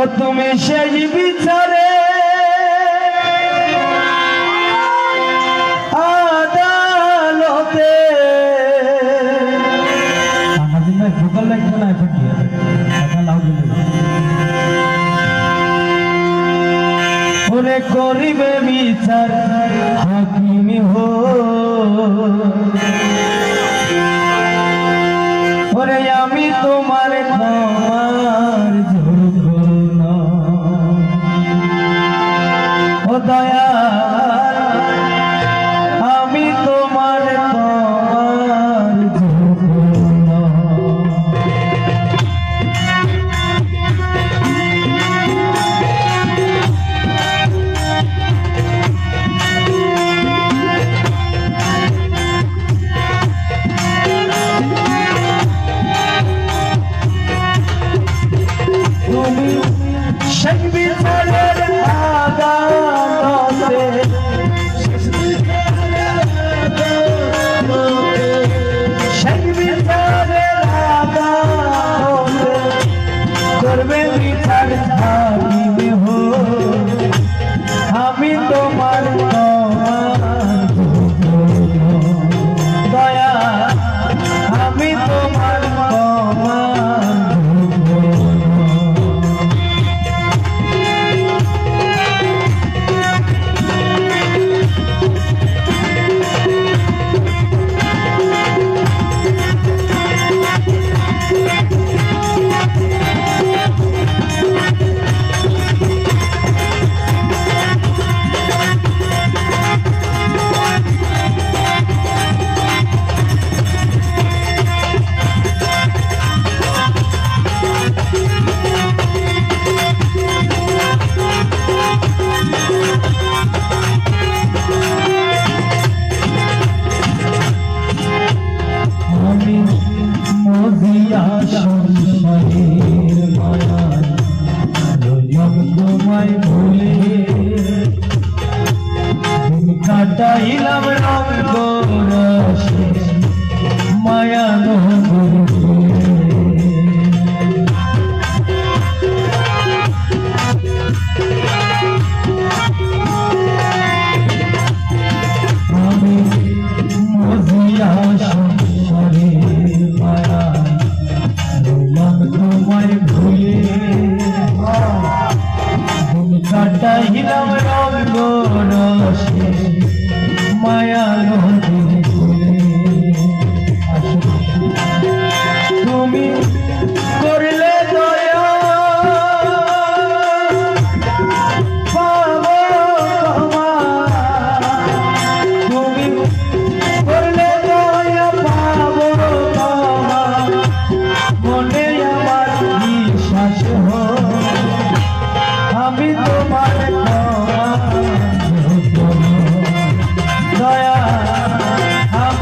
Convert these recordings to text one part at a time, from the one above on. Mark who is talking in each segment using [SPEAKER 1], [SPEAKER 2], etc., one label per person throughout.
[SPEAKER 1] ও তুমি সেই বিচারে আদালতে।
[SPEAKER 2] ভোকাল না এখন কি
[SPEAKER 1] করে করিবে বিচার হাকিমি হো। Allah.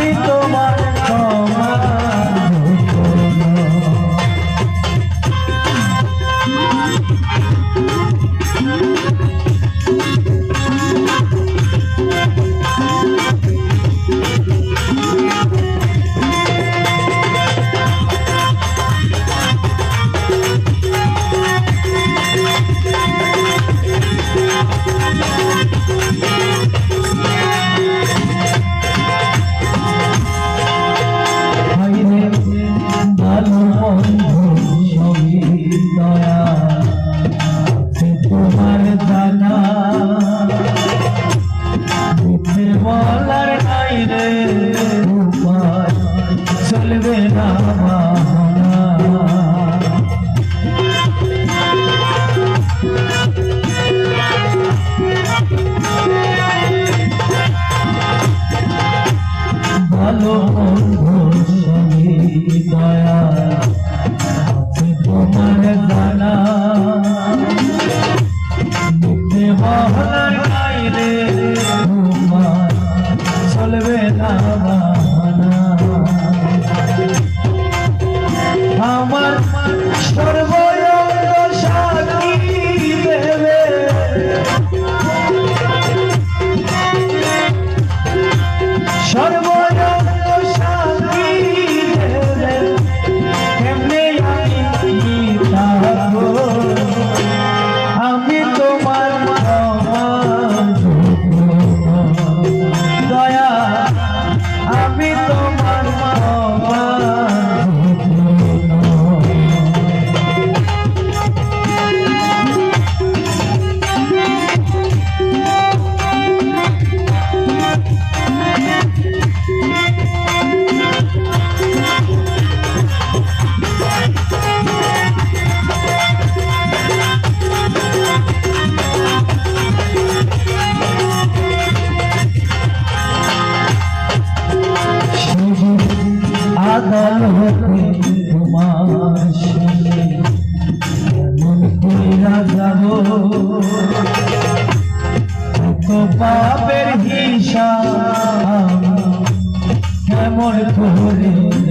[SPEAKER 1] আমি তোমার তো পাপের হিসাব কেমন করে